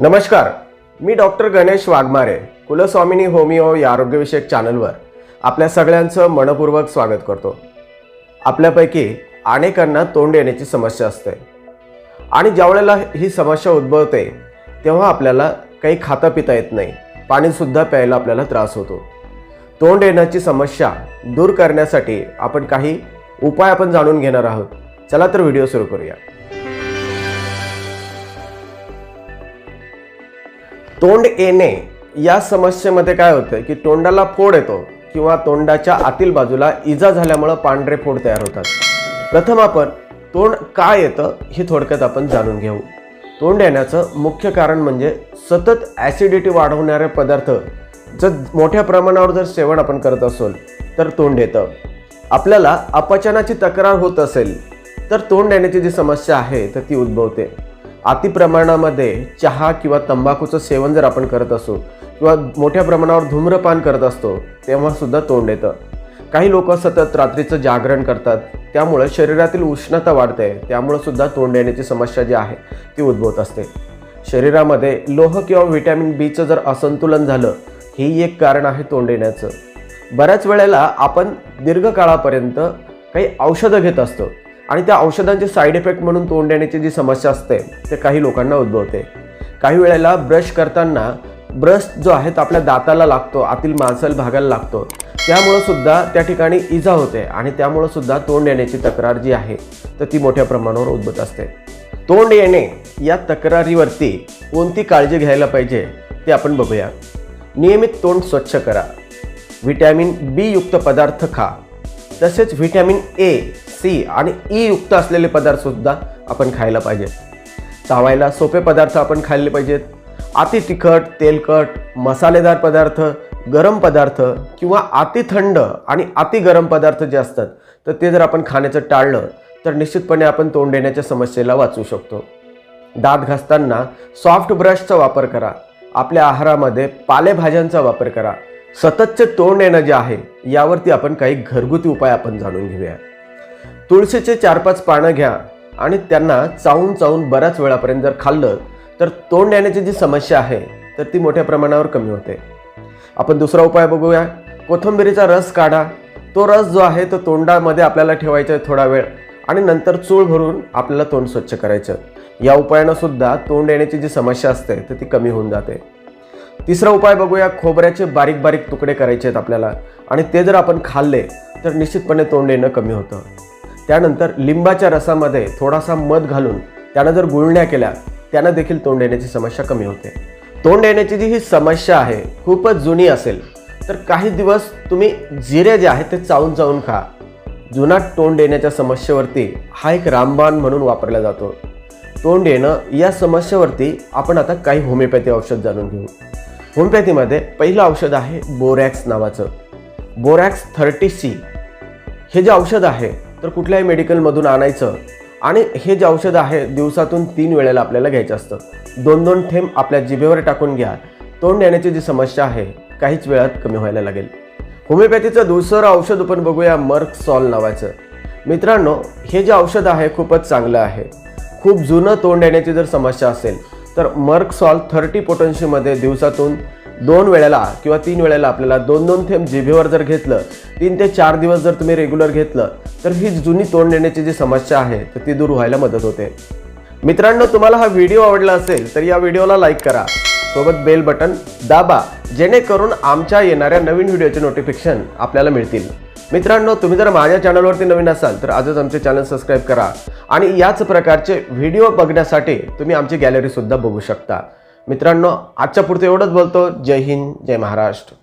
नमस्कार मी doctor Ganesh Waghmare Kulswamini homeo या आरोग्यविषयक चॅनलवर आपल्या सगळ्यांचं मनपूर्वक स्वागत करतो. आपल्यापैकी अनेकांना तोंड येण्याची समस्या असते. आणि ज्यावेळेला ही समस्या उद्भवते तेव्हा आपल्याला काही खाता पिता येत नाही पाणीसुद्धा प्यायला आपल्याला त्रास होतो. तोंड येण्याची समस्या दूर करण्यासाठी आपण काही उपाय आपण जाणून घेणार आहोत. चला तर व्हिडिओ सुरू करूया. तोंड येणे या समस्येमध्ये काय होतं की तोंडाला फोड येतो किंवा तोंडाच्या आतील बाजूला इजा झाल्यामुळं पांढरे फोड तयार होतात. प्रथम आपण तोंड का येतं हे थोडक्यात आपण जाणून घेऊ. तोंड येण्याचं मुख्य कारण म्हणजे सतत ॲसिडिटी वाढवणारे पदार्थ. जर मोठ्या प्रमाणावर जर सेवन आपण करत असेल तर तोंड येतं. आपल्याला अपचनाची तक्रार होत असेल तर तोंड येण्याची जी समस्या आहे तर ती उद्भवते. अति प्रमाणामध्ये चहा किंवा तंबाखूचं सेवन जर आपण करत असू किंवा मोठ्या प्रमाणावर धूम्रपान करत असतो तेव्हासुद्धा तोंड येतं. काही लोक सतत रात्रीचं जागरण करतात त्यामुळं शरीरातील उष्णता वाढते त्यामुळं सुद्धा तोंड येण्याची समस्या जी आहे ती उद्भवत असते. शरीरामध्ये लोह किंवा व्हिटॅमिन बीचं जर असंतुलन झालं ही एक कारण आहे तोंड येण्याचं. बऱ्याच वेळेला आपण दीर्घकाळापर्यंत काही औषधं घेत असतो आणि त्या औषधांचे साईड इफेक्ट म्हणून तोंड देण्याची जी समस्या असते ते काही लोकांना उद्भवते. काही वेळेला ब्रश करताना ब्रश जो आहे तो आपल्या दाताला लागतो आतील मांसल भागाला लागतो. त्यामुळं सुद्धा त्या ठिकाणी इजा होते आणि त्यामुळं सुद्धा तोंड येण्याची तक्रार जी आहे तर ती मोठ्या प्रमाणावर उद्भवत असते. तोंड येणे या तक्रारीवरती कोणती काळजी घ्यायला पाहिजे ते आपण बघूया. नियमित तोंड स्वच्छ करा. व्हिटॅमिन बी युक्त पदार्थ खा. तसेच व्हिटॅमिन ए सी आणि ई युक्त असलेले पदार्थसुद्धा आपण खायला पाहिजेत. चावायला सोपे पदार्थ आपण खाल्ले पाहिजेत. अति तिखट तेलकट मसालेदार पदार्थ गरम पदार्थ किंवा अति थंड आणि अति गरम पदार्थ जे असतात तर ते जर आपण खाण्याचं टाळलं तर निश्चितपणे आपण तोंड देण्याच्या समस्येला वाचू शकतो. दात घासताना सॉफ्ट ब्रशचा वापर करा. आपल्या आहारामध्ये पालेभाज्यांचा वापर करा. सततचे तोंड येणं जे आहे यावरती आपण काही घरगुती उपाय आपण जाणून घेऊया. तुळशीचे चार पाच पानं घ्या आणि त्यांना चावून चावून बऱ्याच वेळापर्यंत जर खाल्लं तर तोंड येण्याची जी समस्या आहे तर ती मोठ्या प्रमाणावर कमी होते. आपण दुसरा उपाय बघूया. कोथिंबिरीचा रस काढा. तो रस जो आहे तो तोंडामध्ये आपल्याला ठेवायचा आहे थोडा वेळ आणि नंतर चूळ भरून आपल्याला तोंड स्वच्छ करायचं. या उपायानं सुद्धा तोंड येण्याची जी समस्या असते तर ती कमी होऊन जाते. तिसरा उपाय बघूया. खोबऱ्याचे बारीक बारीक तुकडे करायचे आहेत आपल्याला आणि ते जर आपण खाल्ले तर निश्चितपणे तोंड येणं कमी होतं. त्यानंतर लिंबाच्या रसामध्ये थोडासा मध घालून त्यानं जर गुळण्या केल्या त्यानं देखील तोंड येण्याची समस्या कमी होते. तोंड येण्याची जी ही समस्या आहे खूपच जुनी असेल तर काही दिवस तुम्ही जिरे जे आहे ते चावून चावून खा. जुना तोंड येण्याच्या समस्येवरती हा एक रामबाण म्हणून वापरला जातो. तोंड येणं या समस्येवरती आपण आता काही होमिओपॅथी औषध जाणून घेऊ. होमिओपॅथीमध्ये पहिलं औषध आहे बोरॅक्स नावाचं. Borax thirty C. हे जे औषध आहे तर कुठल्याही मेडिकलमधून आणायचं. आणि हे जे औषध आहे दिवसातून तीन वेळेला आपल्याला घ्यायचं असतं. दोन दोन थेंब आपल्या जिभेवर टाकून घ्या. तोंड येण्याची जी समस्या आहे काहीच वेळात कमी व्हायला लागेल. होमिओपॅथीचं दुसरं औषध आपण बघूया मर्क सॉल नावाचं. मित्रांनो हे जे औषध आहे खूपच चांगलं आहे. खूप जुनं तोंड येण्याची जर समस्या असेल तर मर्क सॉल थर्टी पोटन्शीमध्ये दिवसातून दोन वेळेला किंवा तीन वेळेला आपल्याला दोन दोन थेंब जिभेवर जर घेतलं तीन ते चार दिवस जर तुम्ही रेग्युलर घेतलं तर ही जुनी तोंड देण्याची जी समस्या आहे तर ती दूर व्हायला मदत होते. मित्रांनो तुम्हाला हा व्हिडिओ आवडला असेल तर या व्हिडिओला लाईक करा. सोबत बेल बटन दाबा जेणेकरून आमच्या येणाऱ्या नवीन व्हिडिओचे नोटिफिकेशन आपल्याला मिळतील. मित्रांनो तुम्ही जर माझ्या चॅनलवरती नवीन असाल तर आजच आमचे चॅनल सबस्क्राईब करा. आणि याच प्रकारचे व्हिडिओ बघण्यासाठी तुम्ही आमची गॅलरीसुद्धा बघू शकता. मित्रांनो आजच्या पुरतं एवढंच बोलतो. जय हिंद जय महाराष्ट्र.